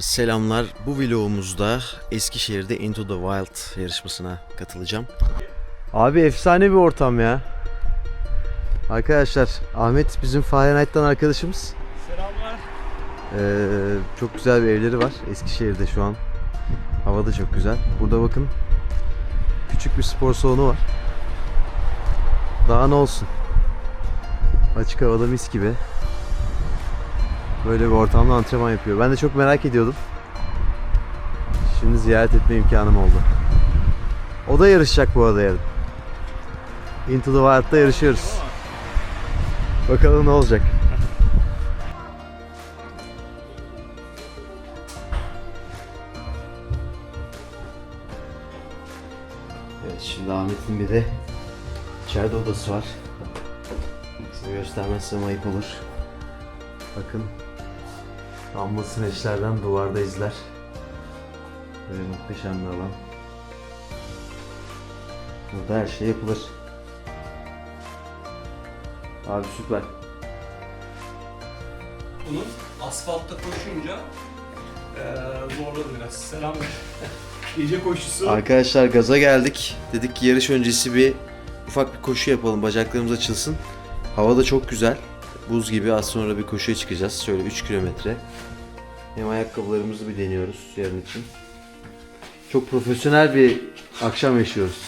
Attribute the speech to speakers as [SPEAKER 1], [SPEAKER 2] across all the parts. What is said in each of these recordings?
[SPEAKER 1] Selamlar. Bu vlogumuzda Eskişehir'de Into the Wild yarışmasına katılacağım. Abi efsane bir ortam ya. Arkadaşlar Ahmet bizim Fahrenheit'tan arkadaşımız.
[SPEAKER 2] Selamlar.
[SPEAKER 1] Ee, çok güzel bir evleri var Eskişehir'de şu an. Hava da çok güzel. Burada bakın küçük bir spor salonu var. Daha ne olsun. Açık havada mis gibi. Böyle bir ortamda antrenman yapıyor. Ben de çok merak ediyordum. Şimdi ziyaret etme imkanım oldu. O da yarışacak bu arada yarın. Into the Wild'da yarışıyoruz. Bakalım ne olacak. Evet şimdi Ahmet'in bir de içeride odası var. Size göstermezsem ayıp olur. Bakın. Damla sineçlerden duvarda izler. Böyle muhteşem bir alan. Burada her şey yapılır. Abi süper.
[SPEAKER 2] Bunun asfaltta koşunca eee zorladı biraz. Selam. Gece koşusu.
[SPEAKER 1] Arkadaşlar gaza geldik. Dedik ki yarış öncesi bir ufak bir koşu yapalım. Bacaklarımız açılsın. Hava da çok güzel. Buz gibi az sonra bir koşuya çıkacağız. Şöyle 3 kilometre. Hem ayakkabılarımızı bir deniyoruz yarın için. Çok profesyonel bir akşam yaşıyoruz.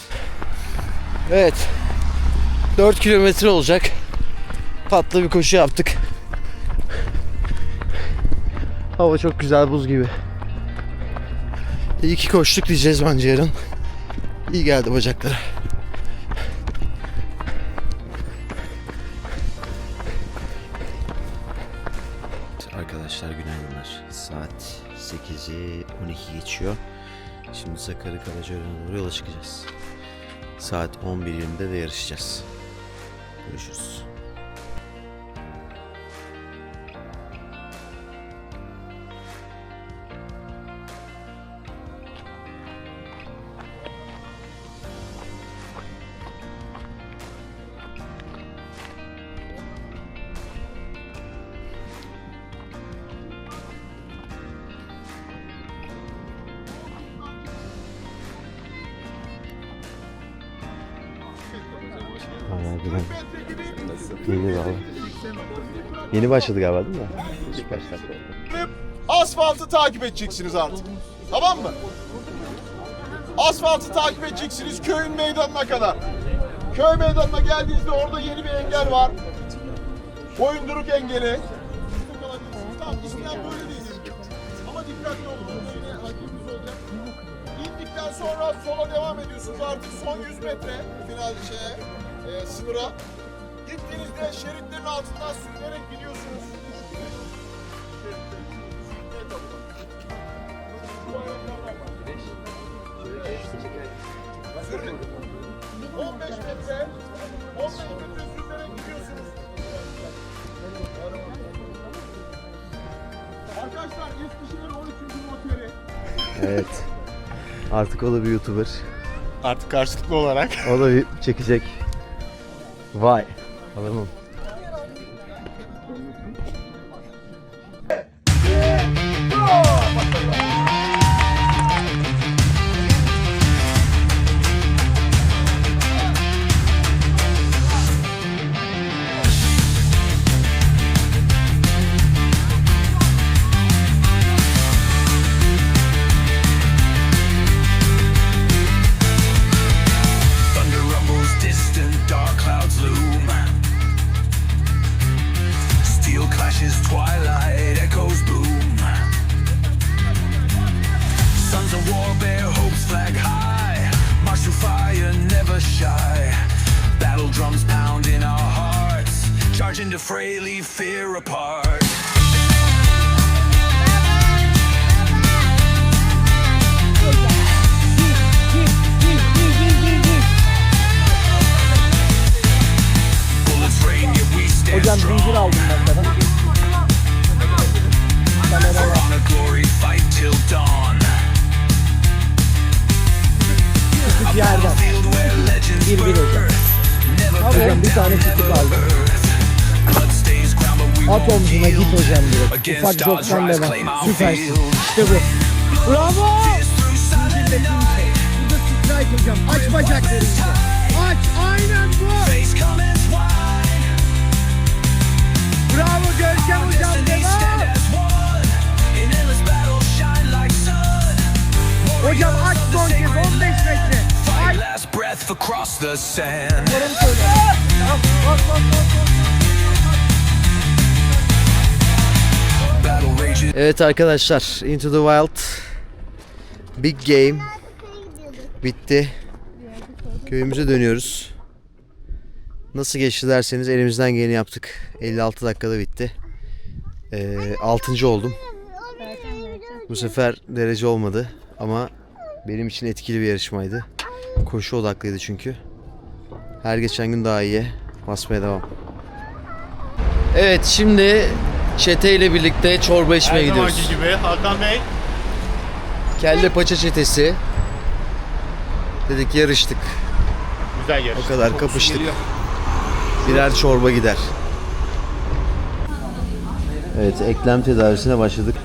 [SPEAKER 1] Evet. 4 kilometre olacak. Tatlı bir koşu yaptık. Hava çok güzel buz gibi. İyi ki koştuk diyeceğiz bence yarın. İyi geldi bacaklara. 8'i 12 geçiyor. Şimdi Sakarya Karacaören'e doğru yola çıkacağız. Saat 11.20'de de yarışacağız. Görüşürüz. Güven. İyi valla. Yeni başladı galiba değil mi? Süper.
[SPEAKER 3] Asfaltı takip edeceksiniz artık. Tamam mı? Asfaltı takip edeceksiniz köyün meydanına kadar. Köy meydanına geldiğinizde orada yeni bir engel var. Boyunduruk engeli. Tamam böyle değil. Ama dikkatli olun. İndikten sonra sola devam ediyorsunuz artık son 100 metre final şeye, e, sınıra. Gittiğinizde şeritlerin altından sürünerek gidiyorsunuz. Sürün. 15 metre, 15 metre sürünerek gidiyorsunuz. Arkadaşlar Eskişehir 13. moteri.
[SPEAKER 1] Evet. Artık o da bir YouTuber.
[SPEAKER 3] Artık karşılıklı olarak.
[SPEAKER 1] O da bir çekecek.
[SPEAKER 4] Вай. Але ну. Shy. Battle drums pound in our hearts. Charge into fray, leave fear apart.
[SPEAKER 5] Bir tane
[SPEAKER 4] but we
[SPEAKER 5] At omzuna git hocam direkt. Ufak
[SPEAKER 4] rise,
[SPEAKER 5] devam. Süpersin. İşte bu. Bravo! Burada strike hocam. Aç bacakları iyice. Aç. Aynen bu.
[SPEAKER 4] Battle rages.
[SPEAKER 1] Evet arkadaşlar Into the Wild Big Game bitti. Köyümüze dönüyoruz. Nasıl geçti derseniz elimizden geleni yaptık. 56 dakikada bitti. Ee, 6. oldum. Bu sefer derece olmadı ama benim için etkili bir yarışmaydı. Koşu odaklıydı çünkü. Her geçen gün daha iyi. Basmaya devam. Evet şimdi çete ile birlikte çorba içmeye gidiyoruz.
[SPEAKER 3] gibi Hakan Bey.
[SPEAKER 1] Kelle paça çetesi. Dedik yarıştık.
[SPEAKER 3] Güzel yarış.
[SPEAKER 1] O kadar kapıştık. Birer çorba gider. Evet eklem tedavisine başladık.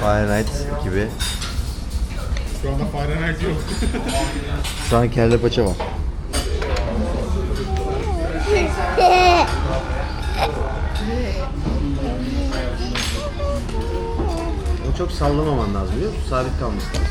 [SPEAKER 1] Fahrenheit gibi.
[SPEAKER 3] Şu anda Fahrenheit yok.
[SPEAKER 1] Şu an kelle paça var. O çok sallamaman lazım biliyor musun? Sabit kalması lazım.